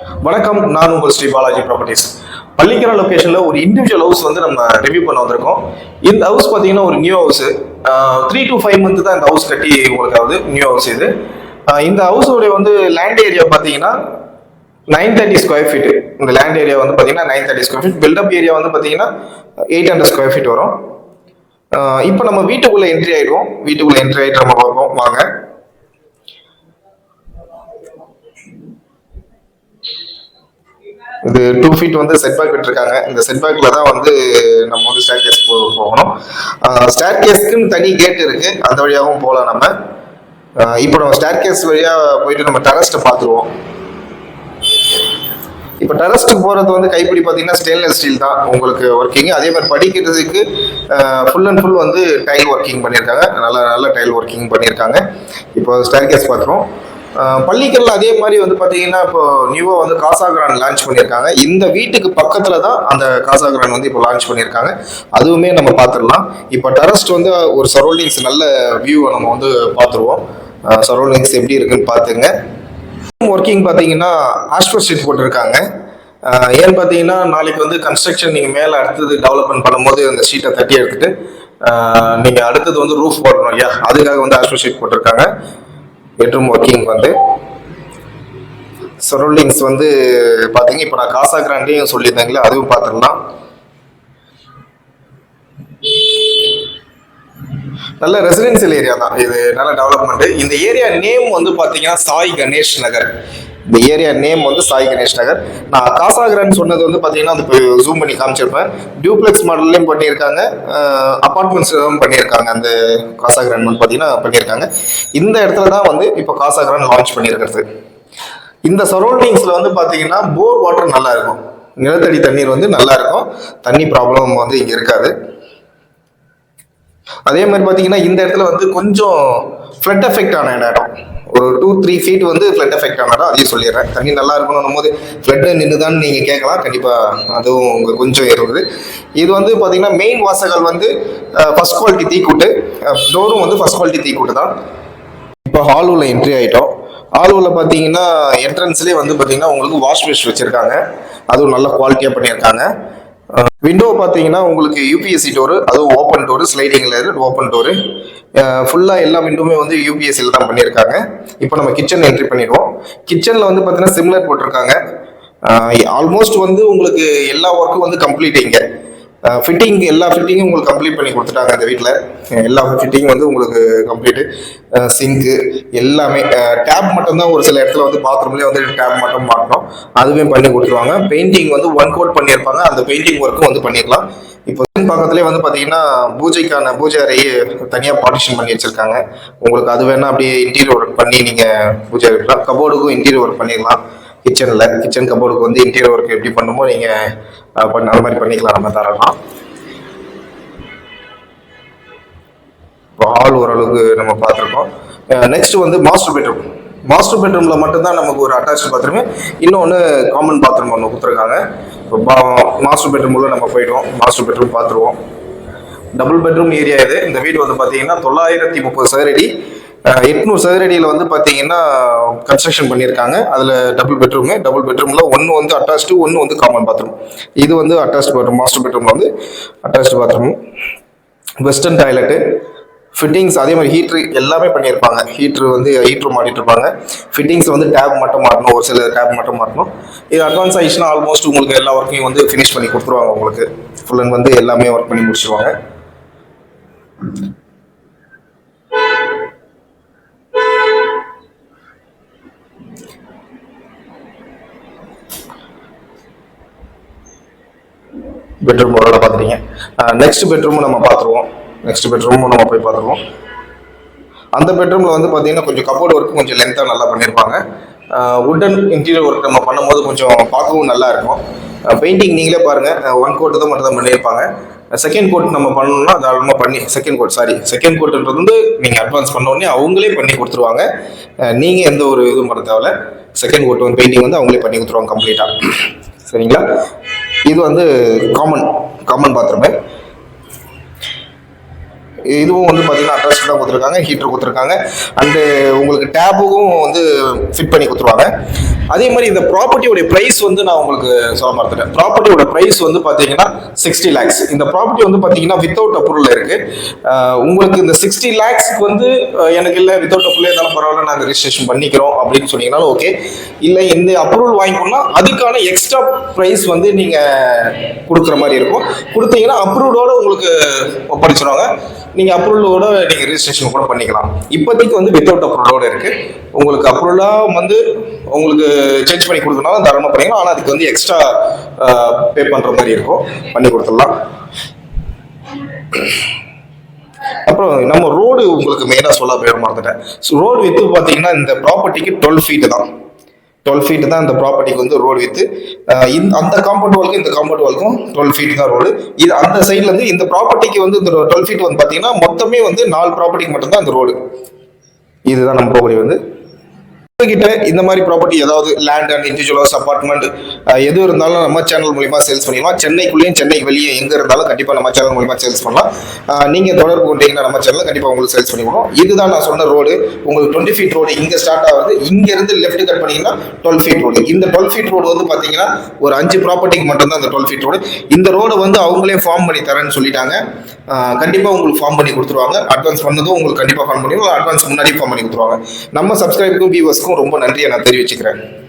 வணக்கம் நான் உங்கள் ஸ்ரீ பாலாஜி ப்ராப்பர்ட்டிஸ் பள்ளிக்கர லொக்கேஷனில் ஒரு இண்டிவிஜுவல் ஹவுஸ் வந்து நம்ம ரிவ்யூ பண்ண வந்திருக்கோம். இந்த ஹவுஸ் பார்த்தீங்கன்னா ஒரு new house three to five month தான் இந்த ஹவுஸ் கட்டி உங்களுக்கு ஆகுது. நியூ ஹவுஸ் இது. இந்த ஹவுஸோடைய வந்து லேண்ட் ஏரியா பார்த்தீங்கன்னா நைன் தேர்ட்டி ஸ்கொயர் ஃபீட் இந்த லேண்ட் ஏரியா வந்து பார்த்தீங்கன்னா nine thirty square feet built up area வந்து பார்த்தீங்கன்னா எயிட் ஹண்ட்ரட் ஸ்கொயர் ஃபீட் வரும். இப்போ நம்ம வீட்டுக்குள்ளே என்ட்ரி ஆயிடுவோம். வீட்டுக்குள்ளே என்ட்ரி ஆகிட்டு நம்ம பார்ப்போம். வாங்க. இது டூ ஃபீட் வந்து செட் பேக் விட்டுருக்காங்க. இந்த செட் பேக்ல தான் வந்து நம்ம வந்து ஸ்டேர் கேஸ் போகணும். ஸ்டேர் கேஸ்க்குன்னு தனி கேட் இருக்கு. அந்த வழியாகவும் போகலாம் நம்ம. இப்போ நம்ம ஸ்டேர் கேஸ் வழியாக போயிட்டு நம்ம டெரஸ்ட்டை பார்த்துருவோம். இப்போ டெரஸ்ட் போகிறது வந்து கைப்பிடி பார்த்தீங்கன்னா ஸ்டெயின்லெஸ் ஸ்டீல் தான் உங்களுக்கு ஒர்க்கிங் அதே மாதிரி படிக்கிறதுக்கு ஃபுல் அண்ட் ஃபுல் வந்து டைல் ஒர்க்கிங் பண்ணியிருக்காங்க. நல்ல நல்ல டைல் ஒர்க்கிங் பண்ணியிருக்காங்க. இப்போ ஸ்டேர் கேஸ் பார்த்துருவோம். பள்ளிக்கல்ல அதே மாதிரி வந்து பார்த்தீங்கன்னா இப்போ நியூவாக வந்து காசாகிரான் லான்ச் பண்ணியிருக்காங்க. இந்த வீட்டுக்கு பக்கத்தில் தான் அந்த காசாகிரான் வந்து இப்போ லான்ச் பண்ணியிருக்காங்க. அதுவுமே நம்ம பார்த்துடலாம் இப்போ டெரஸ்ட் வந்து ஒரு சரௌண்டிங்ஸ் நல்ல வியூவை நம்ம வந்து பார்த்துருவோம் சரௌண்டிங்ஸ் எப்படி இருக்குன்னு பார்த்துங்க ஒர்க்கிங் பார்த்தீங்கன்னா ஆஸ்பர் ஷீட் போட்டிருக்காங்க. ஏன்னு பார்த்தீங்கன்னா நாளைக்கு வந்து கன்ஸ்ட்ரக்ஷன் நீங்கள் மேலே அடுத்தது டெவலப்மெண்ட் பண்ணும்போது அந்த ஷீட்டை தட்டி எடுத்துட்டு நீங்கள் அடுத்தது வந்து ரூஃப் போடணும் இல்லையா? அதுக்காக வந்து ஆஸ்பர் ஷீட் போட்டிருக்காங்க. பெட்ரூம் ஒர்க்கிங் வந்து சரௌண்டிங்ஸ் வந்து பார்த்தீங்க இப்போ நான் காசா கிராண்டையும் சொல்லியிருந்தேங்களே அதுவும் பார்த்துடலாம் நல்ல ரெசிடென்சியல் ஏரியா தான். இது நல்ல டெவலப்மெண்ட் இந்த ஏரியா நேம் வந்து பார்த்தீங்கன்னா சாய் கணேஷ் நகர். இந்த ஏரியா நேம் வந்து சாய் கணேஷ் நகர். நான் காசாகிரான்னு சொன்னது வந்து பார்த்தீங்கன்னா அது ஜூம் பண்ணி காமிச்சிருப்பேன். டியூப்ளெக்ஸ் மாடல்லையும் பண்ணியிருக்காங்க. அப்பார்ட்மெண்ட்ஸ்லையும் பண்ணியிருக்காங்க. அந்த காசாகிரான் வந்து பார்த்தீங்கன்னா பண்ணியிருக்காங்க. இந்த இடத்துல தான் வந்து இப்போ காசாகிரான் லான்ச் பண்ணியிருக்கிறது. இந்த சரௌண்டிங்ஸில் வந்து பார்த்தீங்கன்னா போர் வாட்டர் நல்லா இருக்கும். நிலத்தடி தண்ணீர் வந்து நல்லா இருக்கும். தண்ணி ப்ராப்ளம் வந்து இங்கே இருக்காது. அதே மாதிரி பார்த்தீங்கன்னா இந்த இடத்துல வந்து கொஞ்சம் ஃப்ளட் எஃபெக்ட் ஆன இடம். ஒரு டூ த்ரீ ஃபீட் வந்து ஃப்ளட் எஃபெக்ட் ஆனாலும் அதையும் சொல்லிடுறேன். தண்ணி நல்லா இருக்கணும் போது ஃப்ளட் நின்றுதான்னு நீங்கள் கேட்கலாம். கண்டிப்பாக அதுவும் உங்கள் கொஞ்சம் இருக்குது இது வந்து பார்த்தீங்கன்னா மெயின் வாசகல் வந்து ஃபர்ஸ்ட் குவாலிட்டி தீக்கூட்டு. டோரும் வந்து ஃபர்ஸ்ட் குவாலிட்டி தீக்கூட்டு தான். இப்போ ஹால் உள்ள என்ட்ரி ஆகிட்டோம் ஹால் உள்ள பார்த்தீங்கன்னா என்ட்ரன்ஸ்லேயே வந்து பார்த்தீங்கன்னா உங்களுக்கு வாஷ் பேஷ் வச்சுருக்காங்க. அதுவும் நல்ல குவாலிட்டியாக பண்ணியிருக்காங்க. விண்டோ பார்த்தீங்கன்னா உங்களுக்கு யூபிஎஸ்சி டோரு அதுவும் ஓப்பன் டோரு ஸ்லைடிங்கில் ஓப்பன் டோரு ஃபுல்லாக எல்லா விண்டோமே வந்து யூபிஎஸ்சியில் தான் பண்ணியிருக்காங்க. இப்போ நம்ம கிச்சன் என்ட்ரி பண்ணிடுவோம். கிச்சனில் வந்து பார்த்தீங்கன்னா சிம்லர் போட்டிருக்காங்க. ஆல்மோஸ்ட் வந்து உங்களுக்கு எல்லா ஒர்க்கும் வந்து கம்ப்ளீட் இங்கே. ஃபிட்டிங் எல்லா ஃபிட்டிங்கும் உங்களுக்கு கம்ப்ளீட் பண்ணி கொடுத்துட்டாங்க இந்த வீட்டில் எல்லா ஃபிட்டிங் வந்து உங்களுக்கு கம்ப்ளீட்டு சிங்க்கு எல்லாமே டேப் மட்டும்தான் ஒரு சில இடத்துல வந்து பாத்ரூம்லேயே வந்து டேப் மட்டும் மாட்டணும். அதுவே பண்ணி கொடுத்துருவாங்க. பெயிண்டிங் வந்து ஒன் கோட் பண்ணியிருப்பாங்க. அந்த பெயிண்டிங் ஒர்க்கும் வந்து பண்ணிடலாம் பக்கத்துலேயே வந்து பார்த்தீங்கன்னா பூஜைக்கான பூஜை அறையை தனியாக பார்ட்டிஷன் பண்ணி வச்சுருக்காங்க. உங்களுக்கு அது வேணால் அப்படியே இன்டீரியர் ஒர்க் பண்ணி நீங்கள் பூஜை இருக்கலாம் கபோர்டுக்கும் இன்டீரியர் ஒர்க் பண்ணிடலாம் கிச்சனில் கிச்சன் கபோர்டுக்கு வந்து இன்டீரியர் ஒர்க் எப்படி பண்ணுமோ நீங்கள் பண்ண அந்த மாதிரி பண்ணிக்கலாம். நம்ம தரலாம் இப்போ ஹால் ஓரளவுக்கு நம்ம பார்த்துருக்கோம். நெக்ஸ்ட் வந்து மாஸ்டர் பெட்ரூம் மாஸ்டர் பெட்ரூமில் மட்டும்தான் நமக்கு ஒரு அட்டாச் பாத்ரூமு இன்னொன்று காமன் பாத்ரூம் ஒன்று கொடுத்துருக்காங்க. இப்போ மாஸ்டர் பெட்ரூம் உள்ள நம்ம போயிடுவோம். மாஸ்டர் பெட்ரூம் பார்த்துருவோம். டபுள் பெட்ரூம் ஏரியா இது. இந்த வீடு வந்து பார்த்தீங்கன்னா தொள்ளாயிரத்தி முப்பது சதுரடி. எட்நூறு சதுரடியில் வந்து பார்த்தீங்கன்னா கன்ஸ்ட்ரக்ஷன் பண்ணியிருக்காங்க. அதில் டபுள் பெட்ரூமு டபுள் பெட்ரூமில் ஒன்று வந்து அட்டாச்டு ஒன்று வந்து காமன் பாத்ரூம் இது வந்து அட்டாச்டு பாத்ரூம் மாஸ்டர் பெட்ரூமில் வந்து attached bathroom western toilet fittings அதே மாதிரி ஹீட்ரு எல்லாமே பண்ணியிருப்பாங்க. ஹீட்ரு வந்து ஹீட்ரு மாட்டிட்டு இருப்பாங்க. ஃபிட்டிங்ஸ் வந்து டேப் மட்டும் மாட்டணும். ஒரு சில டேப் மட்டும் மாட்டணும். இது அட்வான்ஸ் ஆயிடுச்சுன்னா ஆல்மோஸ்ட் உங்களுக்கு எல்லா ஒர்க்கையும் வந்து ஃபினிஷ் பண்ணி கொடுத்துருவாங்க உங்களுக்கு. ஃபுல் அண்ட் வந்து எல்லாமே ஒர்க் பண்ணி முடிச்சிருவாங்க. பெட்ரூம் ஓரளவு பார்த்துட்டீங்க. நெக்ஸ்ட் பெட்ரூம் நம்ம பார்த்துருவோம். நெக்ஸ்ட் பெட்ரூமும் நம்ம போய் பார்த்துருவோம். அந்த பெட்ரூமில் வந்து பார்த்தீங்கன்னா கொஞ்சம் கபோர்டு ஒர்க் கொஞ்சம் லென்த்தாக நல்லா பண்ணியிருப்பாங்க. உட்டன் இன்டீரியர் ஒர்க் நம்ம பண்ணும்போது கொஞ்சம் பார்க்கவும் நல்லா இருக்கும் பெயிண்டிங் நீங்களே பாருங்கள் ஒன் கோட்டு தான் மட்டும் தான் பண்ணியிருப்பாங்க செகண்ட் கோட் நம்ம பண்ணணும்னா தாராளமாக பண்ணி செகண்ட் கோட் சாரி செகண்ட் கோட்டுன்றது வந்து நீங்கள் அட்வான்ஸ் பண்ண உடனே அவங்களே பண்ணி கொடுத்துருவாங்க. நீங்கள் எந்த ஒரு இதுவும் பண்ண தேவையில்ல. செகண்ட் கோட் வந்து பெயிண்டிங் வந்து அவங்களே பண்ணி கொடுத்துருவாங்க கம்ப்ளீட்டாக சரிங்களா? இது வந்து காமன் காமன் பாத்ரூமு இதுவும் வந்து பார்த்தீங்கன்னா அட்டாச் தான் கொடுத்துருக்காங்க ஹீட்டர் கொடுத்துருக்காங்க. அண்டு உங்களுக்கு டேபுக்கும் வந்து ஃபிட் பண்ணி கொடுத்துருவாங்க. அதே மாதிரி இந்த ப்ராப்பர்ட்டியோட ப்ரைஸ் வந்து நான் உங்களுக்கு சொல்ல மறந்துட்டேன். ப்ராப்பர்ட்டியோட ப்ரைஸ் வந்து பார்த்தீங்கன்னா சிக்ஸ்டி லேக்ஸ் இந்த ப்ராப்பர்ட்டி வந்து பார்த்தீங்கன்னா வித்தவுட் அப்ரூவல் இருக்கு. உங்களுக்கு இந்த சிக்ஸ்டி லேக்ஸ்க்கு வந்து எனக்கு இல்லை வித்தவுட் அப்ரூவல் இருந்தாலும் பரவாயில்ல நாங்கள் ரெஜிஸ்ட்ரேஷன் பண்ணிக்கிறோம் அப்படின்னு சொன்னீங்கன்னாலும் ஓகே இல்லை இந்த அப்ரூவல் வாங்கிக்கணும்னா அதுக்கான எக்ஸ்ட்ரா ப்ரைஸ் வந்து நீங்கள் கொடுக்குற மாதிரி இருக்கும். கொடுத்தீங்கன்னா அப்ரூவலோட உங்களுக்கு ஒப்படைச்சிருவாங்க. நீங்கள் அப்ரூவலோட நீங்கள் ரிஜிஸ்ட்ரேஷன் கூட பண்ணிக்கலாம். இப்போதைக்கு வந்து வித்தவுட் அப்ரூவலோட இருக்குது உங்களுக்கு அப்ரூவலாக வந்து உங்களுக்கு சேஞ்ச் பண்ணி கொடுக்கணும் தரமாக பண்ணிக்கலாம். ஆனால் அதுக்கு வந்து எக்ஸ்ட்ரா பே பண்ணுற மாதிரி இருக்கும். பண்ணி கொடுத்துடலாம். அப்புறம் நம்ம ரோடு உங்களுக்கு மெயினாக சொல்ல போயிட மறந்துட்டேன். ஸோ ரோடு வித்து பார்த்தீங்கன்னா இந்த ப்ராப்பர்ட்டிக்கு டுவெல் ஃபீட்டு தான். டுவெல் ஃபீட் தான் இந்த ப்ராப்பர்ட்டிக்கு வந்து ரோடு வித்து இந்த அந்த காம்பவுண்ட் வால்க்கும் இந்த காம்பவுண்ட் வால்க்கும் டுவெல் ஃபீட் தான் ரோடு இது அந்த சைட்லேருந்து இந்த ப்ராப்பர்ட்டிக்கு வந்து இந்த டுவெல் ஃபீட் வந்து பார்த்தீங்கன்னா மொத்தமே வந்து நாலு ப்ராப்பர்ட்டிக்கு மட்டும்தான் அந்த ரோடு இதுதான் நம்ம ப்ராப்பர்ட்டி வந்து. கிட்ட இந்த மாதிரி ப்ராப்பர்ட்டி ஏதாவது லேண்ட் அண்ட் இண்டிவிஜுவல்ஸ் அப்பார்ட்மெண்ட் எது இருந்தாலும் நம்ம சேனல் மூலியமா சேல்ஸ் பண்ணிடலாம். சென்னைக்குள்ளேயும் சென்னைக்கு வெளியே எங்க இருந்தாலும் கண்டிப்பா நம்ம சேனல் மூலியமா சேல்ஸ் பண்ணலாம். நீங்கள் நீங்க தொடர்பு கொண்டீங்கன்னா நம்ம சேனல் கண்டிப்பா உங்களுக்கு சேல்ஸ் பண்ணி இதுதான் நான் சொன்ன ரோடு உங்களுக்கு டுவெண்ட்டி ஃபீட் ரோடு இங்க ஸ்டார்ட் ஆகுது. இங்க இருந்து லெஃப்ட் கட் பண்ணீங்கன்னா டுவெல் ஃபீட் ரோடு இந்த டுவெல் ஃபீட் ரோடு வந்து பாத்தீங்கன்னா ஒரு அஞ்சு ப்ராப்பர்ட்டிக்கு மட்டும்தான் அந்த டுவெல் ஃபீட் ரோடு இந்த ரோடு வந்து அவங்களே ஃபார்ம் பண்ணி தரேன்னு சொல்லிட்டாங்க. கண்டிப்பாக கண்டிப்பா உங்களுக்கு ஃபார்ம் பண்ணி கொடுத்துருவாங்க. அட்வான்ஸ் பண்ணதும் உங்களுக்கு கண்டிப்பா ஃபார்ம் பண்ணி அட்வான்ஸ் முன்னாடி ஃபார்ம் பண்ணி கொடுத்துருவாங்க. நம்ம சப்ஸ்கிரைபருக்கும் வியூவர்ஸ்க்கும் ரொம்ப நன்றியை நான் தெரிவிச்சுக்கிறேன்.